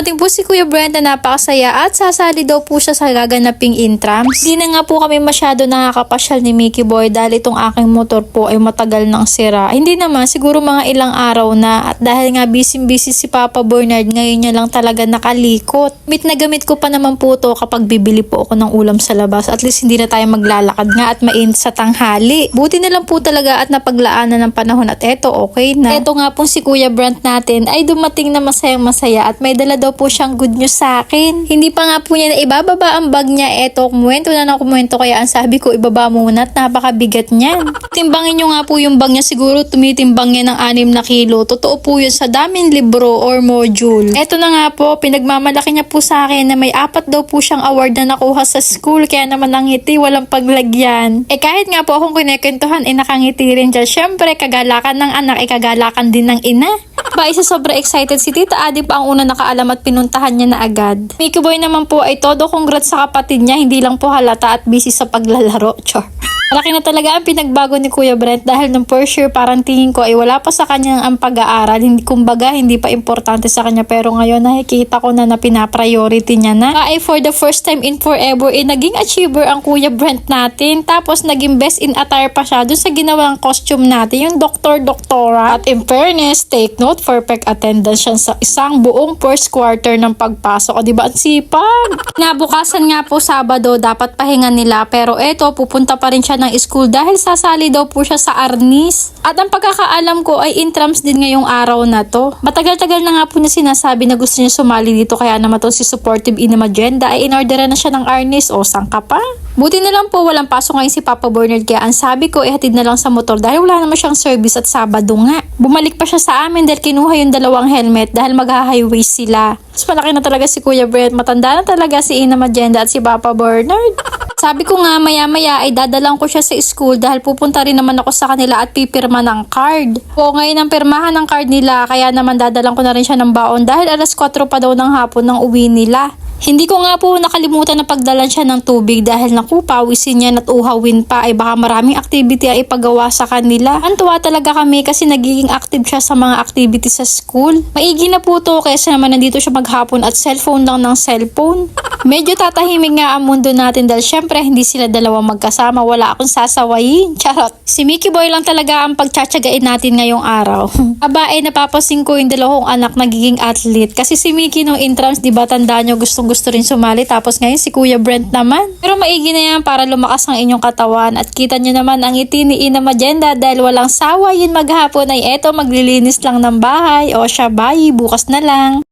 Ating po si Kuya Brent na napakasaya at sasali daw po siya sa gaganaping intrams. Di na nga po kami masyado nakakapasyal ni Mickey Boy dahil itong aking motor po ay matagal nang sira. Hindi naman, siguro mga ilang araw na at dahil nga busy-busy si Papa Bernard ngayon niya lang talaga nakalikot. Gamit na gamit ko pa naman po to kapag bibili po ako ng ulam sa labas. At least hindi na tayo maglalakad nga at mainit sa tanghali. Buti na lang po talaga at napaglaanan ng panahon at eto okay na. Eto nga po si Kuya Brent natin ay dumating na masayang masaya at may dala daw po siyang good news sa akin. Hindi pa nga po niya na ibababa ang bag niya. Eto, kumuwento na ng kumuwento kaya ang sabi ko ibaba muna at napakabigat niyan. Timbangin nyo nga po yung bag niya siguro tumitimbang niya ng 6 na kilo. Totoo po yun sa daming libro or module. Eto na nga po, pinagmamalaki niya po sa akin na may apat daw po siyang award na nakuha sa school kaya naman ang ngiti walang paglagyan. Eh kahit nga po akong kinekentuhan eh nakangiti rin dyan. Syempre kagalakan ng anak eh kagalakan din ng ina. Ba isa sobra excited si Tita Adi pa ang una nakaalam at pinuntahan niya na agad. Mickey naman po ay todo congrats sa kapatid niya hindi lang po halata at busy sa paglalaro. Char. Malaki na talaga ang pinagbago ni Kuya Brent dahil nung first year parang tingin ko ay wala pa sa kanya ang pag-aaral. Hindi, kumbaga hindi pa importante sa kanya pero ngayon nakikita ko na na pinapriority niya na. Ay for the first time in forever eh naging achiever ang Kuya Brent natin. Tapos naging best in attire pa siya dun sa ginawang costume natin yung doktor-doktora. At in fairness, take note, perfect attendance siya sa isang buong first quarter ng pagpasok. O diba ang sipag? Nabukasan nga po Sabado dapat pahinga nila pero eto pupunta pa rin siya ng school dahil sasali daw po siya sa Arnis. At ang pagkakaalam ko ay intrams din ngayong araw na to. Matagal-tagal na nga po niya sinasabi na gusto niya sumali dito kaya naman to si supportive Ina Magenda ay inorderan na siya ng Arnis o sangka pa. Buti na lang po walang pasok ngayon si Papa Bernard kaya ang sabi ko ihatid na lang sa motor dahil wala naman siyang service at Sabado nga. Bumalik pa siya sa amin dahil kinuha yung dalawang helmet dahil mag-highway sila. Mas malaki na talaga si Kuya Brett, matanda na talaga si Ina Magenda at si Papa Bernard. Sabi ko nga maya-maya ay dadalang ko siya sa school dahil pupunta rin naman ako sa kanila at pipirma ng card. O ngayon ang pirmahan ng card nila kaya naman dadalang ko na rin siya ng baon dahil alas 4 pa daw ng hapon ng uwi nila. Hindi ko nga po nakalimutan na pagdalan siya ng tubig dahil naku, pawisin niya at uhawin pa ay baka maraming activity ay ipagawa sa kanila. Antuwa talaga kami kasi nagiging active siya sa mga activity sa school. Maigi na po to kaysa naman nandito siya maghapon at cellphone lang ng cellphone. Medyo tatahimik nga ang mundo natin dahil syempre hindi sila dalawa magkasama. Wala akong sasawayin. Charot. Si Mickey Boy lang talaga ang pagtsatsagain natin ngayong araw. Aba eh napapasin ko yung dalawang anak nagiging athlete. Kasi si Mickey nung intrams, di ba tanda nyo gustong gusto rin sumali. Tapos ngayon si Kuya Brent naman. Pero maigi na yan para lumakas ang inyong katawan. At kita nyo naman ang ngiti ni Ina Magenda dahil walang sawa yun maghapon ay eto maglilinis lang ng bahay. O siya, bye, bukas na lang.